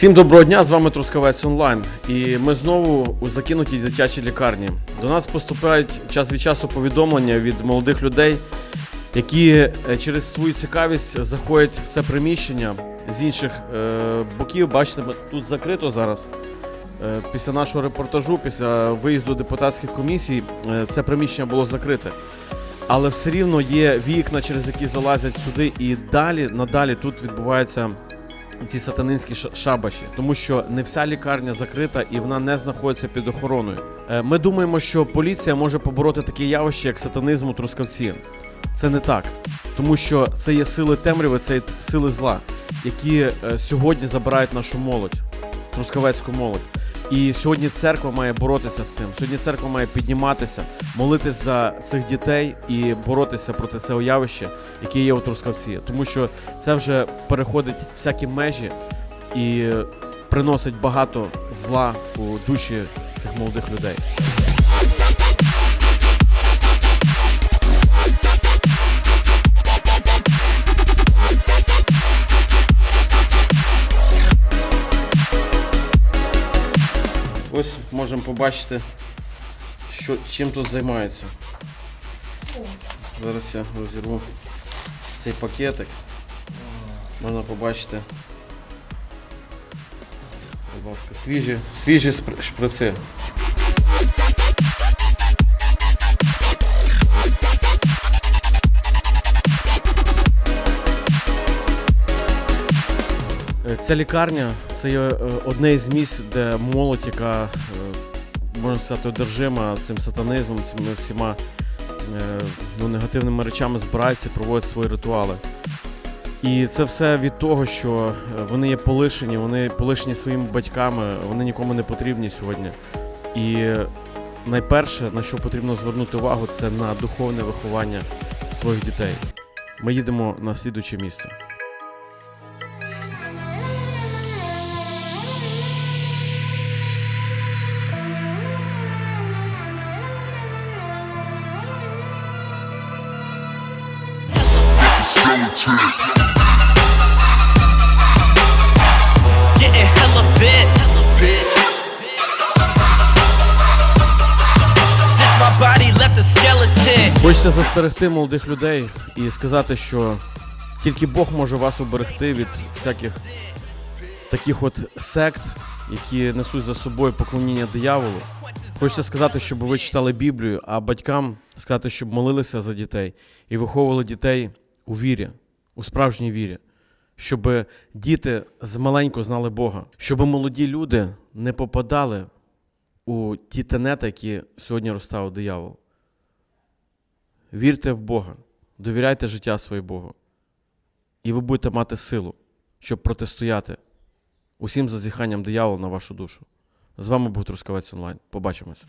Всім доброго дня, з вами Трускавець Онлайн. І ми знову у закинутій дитячій лікарні. До нас поступають час від часу повідомлення від молодих людей, які е, через свою цікавість заходять в це приміщення з інших е, боків. Бачите, тут закрито зараз. Е, Після нашого репортажу, після виїзду депутатських комісій, це приміщення було закрите. Але все рівно є вікна, через які залазять сюди, і далі, надалі тут відбуваються ці сатанинські шабаші, тому що не вся лікарня закрита і вона не знаходиться під охороною. Е, Ми думаємо, що поліція може побороти таке явище, як сатанизм у Трускавці. Це не так, тому що це є сили темряви, це є сили зла, які е, сьогодні забирають нашу молодь, трускавецьку молодь. І сьогодні церква має боротися з цим. Сьогодні церква має підніматися, молитись за цих дітей і боротися проти цього явища, яке є у Трускавці. Тому що це вже переходить всякі межі і приносить багато зла у душі цих молодих людей. Ось можемо побачити, що, чим тут займаються. Зараз я розірву цей пакетик. Можна побачити. Будь ласка, свіжі, свіжі шприци. Е, Ця лікарня це є е, одне із місць, де молодь, яка е, можна сказати, одержима цим сатанизмом, цими всіма е, ну, негативними речами збирається проводить свої ритуали. І це все від того, що вони є полишені, вони полишені своїми батьками, вони нікому не потрібні сьогодні. І найперше, на що потрібно звернути увагу, це на духовне виховання своїх дітей. Ми їдемо на слідуче місце. Хочеться застерегти молодих людей і сказати, що тільки Бог може вас уберегти від всяких таких от сект, які несуть за собою поклоніння дияволу. Хочеться сказати, щоб ви читали Біблію, а батькам сказати, щоб молилися за дітей і виховували дітей у вірі, у справжній вірі, щоб діти з маленьку знали Бога, щоб молоді люди не попадали у ті тенети, які сьогодні розставив диявол. Вірте в Бога, довіряйте життя своє Богу. І ви будете мати силу, щоб протистояти усім зазіханням диявола на вашу душу. З вами був Трускавець Онлайн. Побачимось.